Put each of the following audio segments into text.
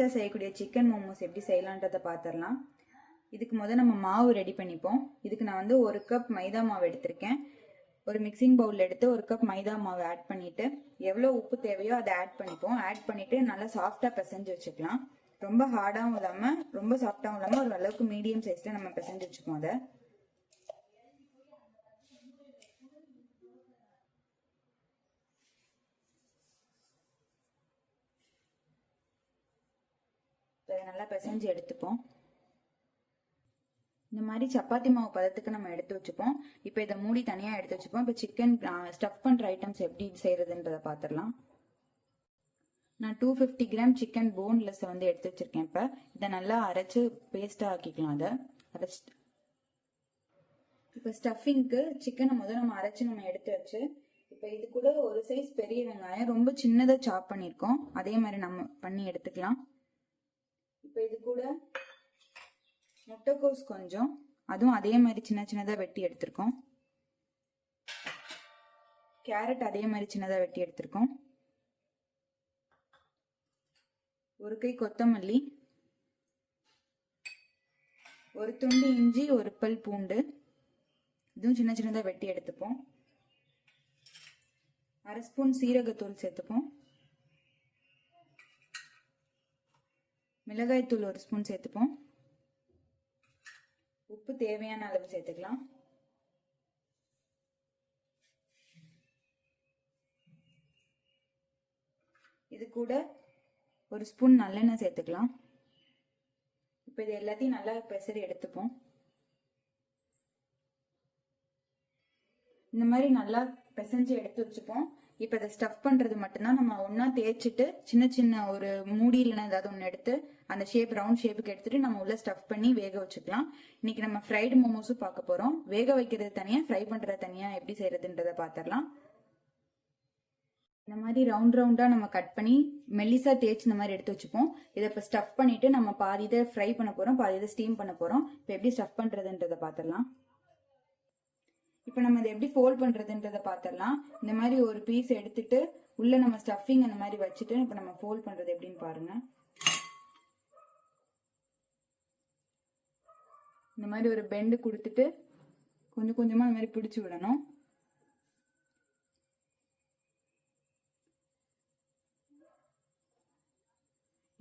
டேஸ்ட்டாக செய்யக்கூடிய சிக்கன் மோமோஸ் எப்படி செய்யலான்றதை பார்த்துடலாம் இதுக்கு முதல் நம்ம மாவு ரெடி பண்ணிப்போம். இதுக்கு நான் வந்து ஒரு கப் மைதா மாவு எடுத்திருக்கேன். ஒரு மிக்சிங் பவுல் எடுத்து ஒரு கப் மைதா மாவு ஆட் பண்ணிவிட்டு எவ்வளோ உப்பு தேவையோ அதை ஆட் பண்ணிப்போம். ஆட் பண்ணிவிட்டு நல்லா சாஃப்டாக பிசைஞ்சு வச்சுக்கலாம். ரொம்ப ஹார்டாகவும் இல்லாமல் ரொம்ப சாஃப்டாகவும் இல்லாமல் ஒரு அளவுக்கு மீடியம் சைஸில் நம்ம பிசைஞ்சு வச்சுப்போம் அதை. நல்லா பிசைஞ்சு எடுத்துப்போம். இந்த மாதிரி சப்பாத்தி மாவு பதத்துக்கு நம்ம எடுத்து வச்சுப்போம். இப்போ இதை மூடி தனியாக எடுத்து வச்சுப்போம். இப்போ சிக்கன் ஸ்டஃப் பண்ணுற ஐட்டம்ஸ் எப்படி செய்கிறதுன்றதை பார்த்துடலாம் நான் two fifty gram chicken boneless வந்து எடுத்து வச்சுருக்கேன் இப்போ. இதை நல்லா அரைச்சி பேஸ்ட்டாக ஆக்கிக்கலாம் அதை. அரைச்சி இப்போ ஸ்டஃபிங்க்கு சிக்கனை முதல்ல நம்ம அரைச்சி நம்ம எடுத்து வச்சு இப்போ இது கூட ஒரு சைஸ் பெரிய வெங்காயம் ரொம்ப சின்னதாக சாப் பண்ணியிருக்கோம். அதே மாதிரி நம்ம பண்ணி எடுத்துக்கலாம். இப்போ இது கூட முட்டைக்கோஸ் கொஞ்சம். அதுவும் அதே மாதிரி சின்ன சின்னதாக வெட்டி எடுத்திருக்கோம். கேரட் அதே மாதிரி சின்னதாக வெட்டி எடுத்திருக்கோம். ஒரு கை கொத்தமல்லி ஒரு துண்டு இஞ்சி ஒரு பல் பூண்டு. இதுவும் சின்ன சின்னதாக வெட்டி எடுத்துப்போம். அரை ஸ்பூன் சீரகத்தூள் சேர்த்துப்போம். மிளகாய்த்தூள் ஒரு ஸ்பூன் சேர்த்துப்போம். உப்பு தேவையான அளவு சேர்த்துக்கலாம். இது கூட ஒரு ஸ்பூன் நல்லெண்ணெய் சேர்த்துக்கலாம். இப்போ இது எல்லாத்தையும் நல்லா பெசரி எடுத்துப்போம். இந்த மாதிரி நல்லா பிசைஞ்சு எடுத்து வச்சுப்போம். இப்போ இதை ஸ்டஃப் பண்ணுறது மட்டும்தான். நம்ம ஒன்றா தேய்ச்சிட்டு சின்ன சின்ன ஒரு மூடி ஏதாவது ஒன்று எடுத்து அந்த ஷேப் ரவுண்ட் ஷேப்புக்கு எடுத்துட்டு நம்ம உள்ள ஸ்டஃப் பண்ணி வேக வச்சுக்கலாம். இன்னைக்கு நம்ம ஃப்ரைடு மோமோஸும் பார்க்க போகிறோம் வேக வைக்கிறது தனியாக ஃப்ரை பண்றது தனியாக எப்படி செய்யறதுன்றதை பாத்திரலாம். இந்த மாதிரி ரவுண்ட் ரவுண்டாக நம்ம கட் பண்ணி மெல்லிசா தேய்ச்சி இந்த மாதிரி எடுத்து வச்சுப்போம். இதை இப்போ ஸ்டஃப் பண்ணிட்டு நம்ம பாதி இதை ஃப்ரை பண்ண போகிறோம் பாதி இதை ஸ்டீம் பண்ண போகிறோம் இப்போ எப்படி ஸ்டஃப் பண்ணுறதுன்றதை பாத்திரலாம். இப்போ நம்ம இதை எப்படி ஃபோல்ட் பண்ணுறதுன்றதை பார்த்துடலாம் இந்த மாதிரி ஒரு பீஸ் எடுத்துட்டு உள்ள நம்ம ஸ்டஃபிங் அந்த மாதிரி வச்சுட்டு இப்போ நம்ம ஃபோல்ட் பண்ணுறது எப்படின்னு பாருங்க. இந்த மாதிரி ஒரு பெண்டு கொடுத்துட்டு கொஞ்சம் கொஞ்சமாக இந்த மாதிரி பிடிச்சி விடணும்.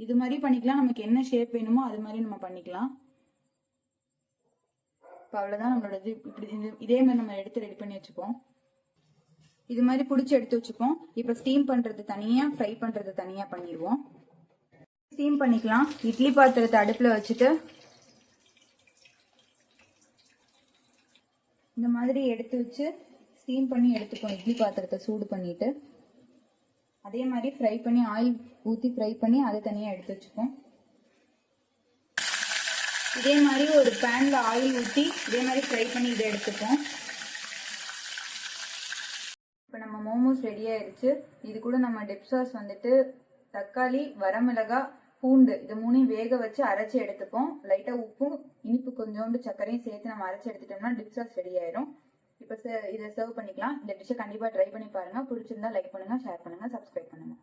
இது மாதிரி பண்ணிக்கலாம். நமக்கு என்ன ஷேப் வேணுமோ அது மாதிரி நம்ம பண்ணிக்கலாம். இப்போ அவ்வளோதான் நம்மளோட இது இப்படி இது இதே மாதிரி நம்ம எடுத்து ரெடி பண்ணி வச்சுப்போம். இது மாதிரி பிடிச்சி எடுத்து வச்சுப்போம். இப்போ ஸ்டீம் பண்ணுறது தனியாக ஃப்ரை பண்ணுறது தனியாக பண்ணிடுவோம். ஸ்டீம் பண்ணிக்கலாம். இட்லி பாத்திரத்தை அடுப்பில் வச்சுட்டு இந்த மாதிரி எடுத்து வச்சு ஸ்டீம் பண்ணி எடுத்துப்போம். இட்லி பாத்திரத்தை சூடு பண்ணிட்டு. அதே மாதிரி ஃப்ரை பண்ணி ஆயில் ஊற்றி ஃப்ரை பண்ணி அதை தனியாக எடுத்து வச்சுப்போம். இதே மாதிரி ஒரு பேனில் ஆயில் ஊற்றி இதே மாதிரி ஃப்ரை பண்ணி இதை எடுத்துப்போம். இப்போ நம்ம மோமோஸ் ரெடி ஆயிடுச்சு இது கூட நம்ம டிப் சாஸ் வந்துட்டு தக்காளி வரமிளகா பூண்டு இது மூணையும் வேக வச்சு அரைச்சி எடுத்துப்போம். லைட்டாக உப்பும் இனிப்பு கொஞ்சோண்டு சர்க்கரையும் சேர்த்து நம்ம அரைச்சி எடுத்துட்டோம்னா டிப் சாஸ் ரெடி ஆயிரும். இப்போ இதை சர்வ் பண்ணிக்கலாம். இந்த டிஷ்ஷை கண்டிப்பாக ட்ரை பண்ணி பாருங்கள் பிடிச்சிருந்தா லைக் பண்ணுங்கள் ஷேர் பண்ணுங்கள் சப்ஸ்கிரைப் பண்ணுங்கள்